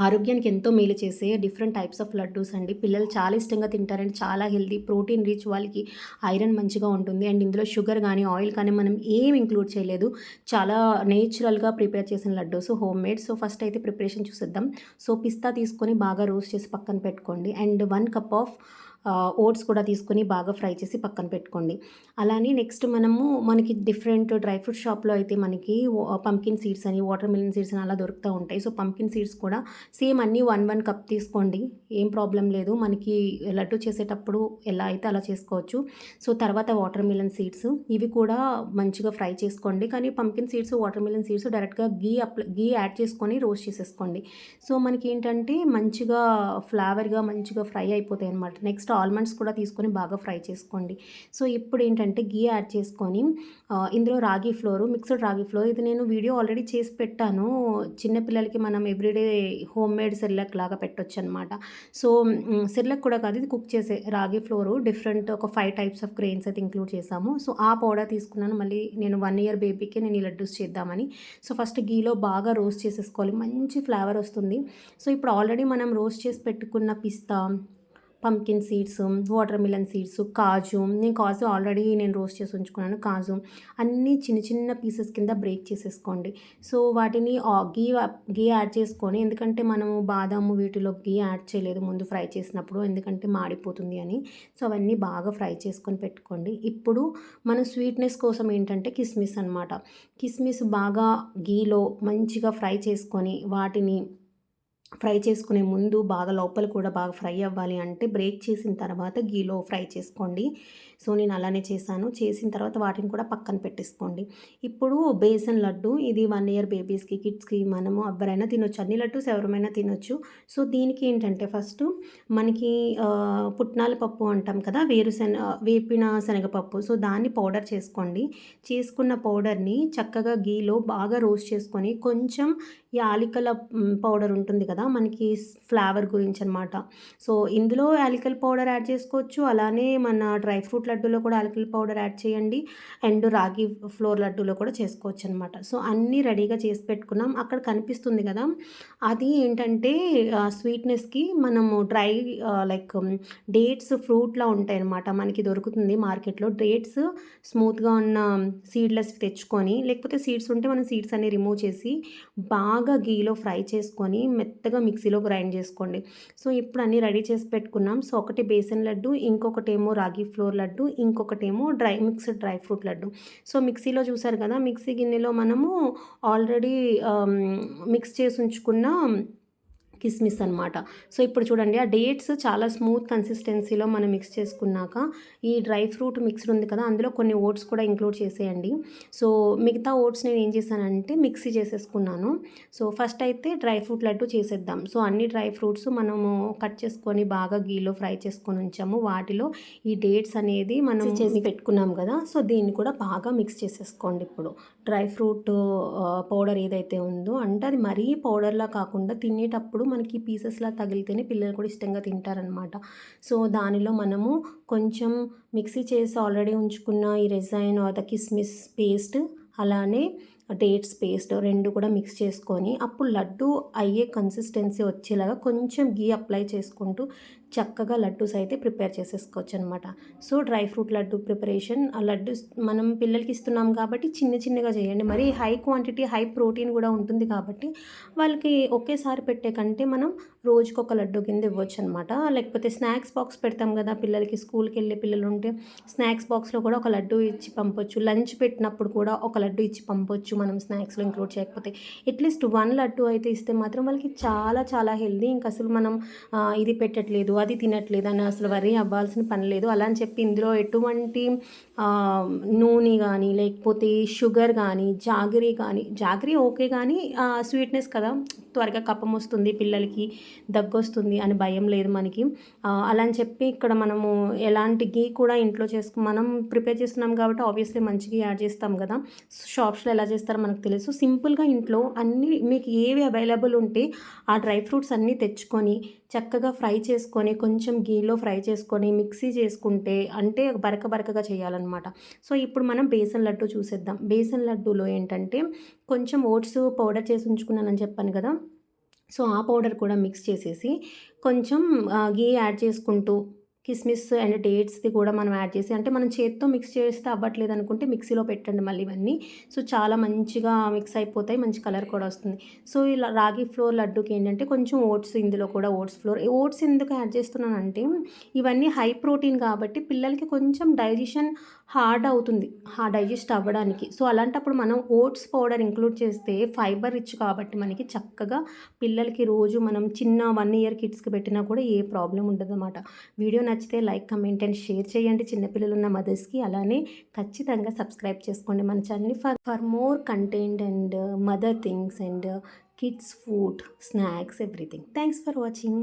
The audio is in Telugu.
ఆరోగ్యానికి ఎంతో మేలు చేసే డిఫరెంట్ టైప్స్ ఆఫ్ లడ్డూస్ అండి. పిల్లలు చాలా ఇష్టంగా తింటారండి. చాలా హెల్తీ ప్రోటీన్ రిచ్ వాళ్ళకి ఐరన్ మంచిగా ఉంటుంది. అండ్ ఇందులో షుగర్ కానీ ఆయిల్ కానీ మనం ఏం ఇంక్లూడ్ చేయలేదు. చాలా నేచురల్గా ప్రిపేర్ చేసిన laddoos home made so first అయితే ప్రిపరేషన్ చూసేద్దాం. సో పిస్తా తీసుకొని బాగా రోస్ట్ చేసి పక్కన పెట్టుకోండి. And one cup of oats కూడా తీసుకొని బాగా ఫ్రై చేసి పక్కన పెట్టుకోండి. అలానే నెక్స్ట్ మనము మనకి డిఫరెంట్ డ్రై ఫ్రూట్ షాప్లో అయితే మనకి పంకిన్ సీడ్స్ అని వాటర్ మిలన్ సీడ్స్ అని అలా దొరుకుతూ ఉంటాయి. సో పంకిన్ సీడ్స్ కూడా సేమ్ అన్నీ వన్ వన్ కప్ తీసుకోండి. ఏం ప్రాబ్లం లేదు. మనకి లడ్డు చేసేటప్పుడు ఎలా అయితే అలా చేసుకోవచ్చు. సో తర్వాత వాటర్ మిలన్ సీడ్స్ ఇవి కూడా మంచిగా ఫ్రై చేసుకోండి. కానీ pumpkin seeds watermelon seeds డైరెక్ట్గా గీ అప్ గీ యాడ్ చేసుకొని రోస్ట్ చేసేసుకోండి. సో మనకి ఏంటంటే మంచిగా ఫ్లేవర్గా మంచిగా ఫ్రై అయిపోతాయి అనమాట నెక్స్ట్ ఆల్మండ్స్ కూడా తీసుకొని బాగా ఫ్రై చేసుకోండి. సో ఇప్పుడు ఏంటంటే గీ యాడ్ చేసుకొని ఇందులో రాగి ఫ్లోర్ మిక్స్డ్ రాగి ఫ్లోర్ ఇది నేను వీడియో ఆల్రెడీ చేసి పెట్టాను. చిన్నపిల్లలకి మనం ఎవ్రీడే హోమ్ మేడ్ సెర్లక్ లాగా పెట్టొచ్చు అనమాట సో సెర్లక్ కూడా కాదు ఇది కుక్ చేసే రాగి ఫ్లోర్. డిఫరెంట్ ఒక ఫైవ్ టైప్స్ ఆఫ్ గ్రెయిన్స్ అయితే ఇంక్లూడ్ చేసాము. సో ఆ పౌడర్ తీసుకున్నాను. మళ్ళీ నేను వన్ ఇయర్ బేబీకి నేను ఈ లడ్డూస్ చేద్దామని. సో ఫస్ట్ గీలో బాగా రోస్ట్ చేసేసుకోవాలి. మంచి ఫ్లేవర్ వస్తుంది. సో ఇప్పుడు ఆల్రెడీ మనం రోస్ట్ చేసి పెట్టుకున్న పిస్తా pumpkin seeds watermelon seeds కాజు నేను కాజు ఆల్రెడీ నేను రోస్ట్ చేసి ఉంచుకున్నాను కాజు. అన్నీ చిన్న చిన్న పీసెస్ కింద బ్రేక్ చేసేసుకోండి. సో వాటిని గీ గీ యాడ్ చేసుకొని ఎందుకంటే మనము బాదాము వీటిలో గీ యాడ్ చేయలేదు ముందు ఫ్రై చేసినప్పుడు ఎందుకంటే మాడిపోతుంది అని. సో అవన్నీ బాగా ఫ్రై చేసుకొని పెట్టుకోండి. ఇప్పుడు మన స్వీట్నెస్ కోసం ఏంటంటే కిస్మిస్ అనమాట కిస్మిస్ బాగా గీలో మంచిగా ఫ్రై చేసుకొని వాటిని ఫ్రై చేసుకునే ముందు బాగా లోపల కూడా బాగా ఫ్రై అవ్వాలి అంటే బ్రేక్ చేసిన తర్వాత గీలో ఫ్రై చేసుకోండి. సో నేను అలానే చేశాను. చేసిన తర్వాత వాటిని కూడా పక్కన పెట్టేసుకోండి. ఇప్పుడు బేసన్ లడ్డు ఇది వన్ ఇయర్ బేబీస్కి కిడ్స్కి మనము ఎవరైనా తినొచ్చు. అన్ని లడ్డూస్ ఎవరమైనా తినొచ్చు. సో దీనికి ఏంటంటే ఫస్ట్ మనకి పుట్నాల పప్పు అంటాం కదా వేరుశెన వేపిన శనగపప్పు. సో దాన్ని పౌడర్ చేసుకోండి. చేసుకున్న పౌడర్ని చక్కగా గీలో బాగా రోస్ట్ చేసుకొని కొంచెం యాలికల పౌడర్ ఉంటుంది కదా మనకి ఫ్లేవర్ గురించి అనమాట సో ఇందులో యాలికల్ పౌడర్ యాడ్ చేసుకోవచ్చు. అలానే మన డ్రై ఫ్రూట్ లడ్డూలో కూడా యాలికల్ పౌడర్ యాడ్ చేయండి. అండ్ రాగి ఫ్లోర్ లడ్డూలో కూడా చేసుకోవచ్చు అనమాట సో అన్నీ రెడీగా చేసి పెట్టుకున్నాం. అక్కడ కనిపిస్తుంది కదా అది ఏంటంటే స్వీట్నెస్కి మనము డ్రై లైక్ డేట్స్ ఫ్రూట్లా ఉంటాయి అనమాట మనకి దొరుకుతుంది మార్కెట్లో. డేట్స్ స్మూత్గా ఉన్న సీడ్లెస్ తెచ్చుకొని లేకపోతే సీడ్స్ ఉంటే మనం సీడ్స్ అన్ని రిమూవ్ చేసి బాగా గీలో ఫ్రై చేసుకొని మెత్త మెత్తగా మిక్సీలో గ్రైండ్ చేసుకోండి. సో ఇప్పుడు అన్నీ రెడీ చేసి పెట్టుకున్నాం. సో ఒకటి బేసన్ లడ్డు ఇంకొకటేమో రాగి flour laddu ఇంకొకటేమో dry mixed dry fruit laddu. So మిక్సీలో చూసారు కదా మిక్సీ గిన్నెలో మనము ఆల్రెడీ మిక్స్ చేసి ఉంచుకున్న కిస్మిస్ అనమాట సో ఇప్పుడు చూడండి ఆ డేట్స్ చాలా స్మూత్ కన్సిస్టెన్సీలో మనం మిక్స్ చేసుకున్నాక ఈ డ్రై ఫ్రూట్ మిక్స్డ్ ఉంది కదా అందులో కొన్ని ఓట్స్ కూడా ఇంక్లూడ్ చేసేయండి. సో మిగతా ఓట్స్ నేను ఏం చేశానంటే మిక్సీ చేసేసుకున్నాను. సో ఫస్ట్ అయితే డ్రై ఫ్రూట్ లడ్డు చేసేద్దాం. సో అన్ని డ్రై ఫ్రూట్స్ మనము కట్ చేసుకొని బాగా గీలో ఫ్రై చేసుకొని ఉంచాము. వాటిలో ఈ డేట్స్ అనేది మనం చేసి పెట్టుకున్నాం కదా. సో దీన్ని కూడా బాగా మిక్స్ చేసేసుకోండి ఇప్పుడు. డ్రై ఫ్రూట్ పౌడర్ ఏదైతే ఉందో అంటే అది మరీ పౌడర్లా కాకుండా తినేటప్పుడు మనకి పీసెస్లా తగిలితేనే పిల్లలు కూడా ఇష్టంగా తింటారనమాట సో దానిలో మనము కొంచెం మిక్సీ చేసి ఆల్రెడీ ఉంచుకున్న ఈ రెజైన్ ఆర్ ద కిస్మిస్ పేస్ట్ అలానే డేట్స్ పేస్ట్ రెండు కూడా మిక్స్ చేసుకొని అప్పుడు లడ్డు అయ్యే కన్సిస్టెన్సీ వచ్చేలాగా కొంచెం గీ అప్లై చేసుకుంటూ చక్కగా లడ్డూస్ అయితే ప్రిపేర్ చేసేసుకోవచ్చు అనమాట so dry fruit laddu preparation ఆ లడ్డు మనం పిల్లలకి ఇస్తున్నాం కాబట్టి చిన్న చిన్నగా చేయండి. మరి హై క్వాంటిటీ హై ప్రోటీన్ కూడా ఉంటుంది కాబట్టి వాళ్ళకి ఒకేసారి పెట్టే కంటే మనం రోజుకి ఒక లడ్డు కింద ఇవ్వచ్చు అనమాట లేకపోతే స్నాక్స్ బాక్స్ పెడతాం కదా పిల్లలకి స్కూల్కి వెళ్ళే పిల్లలు ఉంటే స్నాక్స్ బాక్స్లో కూడా ఒక లడ్డు ఇచ్చి పంపొచ్చు. లంచ్ పెట్టినప్పుడు కూడా ఒక లడ్డు ఇచ్చి పంపొచ్చు మనం స్నాక్స్లో ఇంక్లూడ్ చేయకపోతే. అట్లీస్ట్ వన్ లడ్డు అయితే ఇస్తే మాత్రం వాళ్ళకి చాలా చాలా హెల్దీ. ఇంకా అసలు మనం ఇది పెట్టట్లేదు అది తినట్లేదు అని అసలు వరి అవ్వాల్సిన పని లేదు. అలా అని చెప్పి ఇందులో ఎటువంటి నూనె కానీ లేకపోతే షుగర్ కానీ జాగరీ కానీ జాగరీ ఓకే కానీ స్వీట్నెస్ కదా త్వరగా కప్పం వస్తుంది పిల్లలకి. దగ్గు వస్తుంది అని భయం లేదు మనకి. అలా అని చెప్పి ఇక్కడ మనము ఎలాంటి గీ కూడా ఇంట్లో చేసుకు మనం ప్రిపేర్ చేస్తున్నాం కాబట్టి ఆబ్వియస్లీ మంచిగా యాడ్ చేస్తాం కదా. షాప్స్లో ఎలా చేస్తారో మనకు తెలుసు. సింపుల్గా ఇంట్లో అన్ని మీకు ఏవి అవైలబుల్ ఉంటే ఆ డ్రై ఫ్రూట్స్ అన్నీ తెచ్చుకొని చక్కగా ఫ్రై చేసుకొని కొంచెం గీలో ఫ్రై చేసుకొని మిక్సీ చేసుకుంటే అంటే బరక బరకగా చేయాలన్నమాట. సో ఇప్పుడు మనం బేసన్ లడ్డు చూసేద్దాం. బేసన్ లడ్డూలో ఏంటంటే కొంచెం ఓట్స్ పౌడర్ చేసి ఉంచుకున్నానని చెప్పాను కదా. సో ఆ పౌడర్ కూడా మిక్స్ చేసేసి కొంచెం గీ యాడ్ చేసుకుంటూ కిస్మిస్ అండ్ డేట్స్ది కూడా మనం యాడ్ చేసి అంటే మనం చేత్తో మిక్స్ చేస్తే అవ్వట్లేదు అనుకుంటే మిక్సీలో పెట్టండి మళ్ళీ ఇవన్నీ. సో చాలా మంచిగా మిక్స్ అయిపోతాయి మంచి కలర్ కూడా వస్తుంది. సో ఇలా రాగి ఫ్లోర్ లడ్డూకి ఏంటంటే కొంచెం ఓట్స్ ఇందులో కూడా ఓట్స్ ఫ్లోర్. ఓట్స్ ఎందుకు యాడ్ చేస్తున్నానంటే ఇవన్నీ హై ప్రోటీన్ కాబట్టి పిల్లలకి కొంచెం డైజెషన్ హార్డ్ అవుతుంది డైజెస్ట్ అవ్వడానికి. సో అలాంటప్పుడు మనం ఓట్స్ పౌడర్ ఇంక్లూడ్ చేస్తే ఫైబర్ రిచ్ కాబట్టి మనకి చక్కగా పిల్లలకి రోజు మనం చిన్న వన్ ఇయర్ కిడ్స్కి పెట్టినా కూడా ఏ ప్రాబ్లం ఉండదు అన్నమాట వీడియో నచ్చితే లైక్ కమెంట్ అండ్ షేర్ చేయండి. చిన్నపిల్లలు ఉన్న మదర్స్కి అలానే ఖచ్చితంగా సబ్స్క్రైబ్ చేసుకోండి మన ఛానల్ని. For for more content and mother things and kids food snacks everything. Thanks for watching.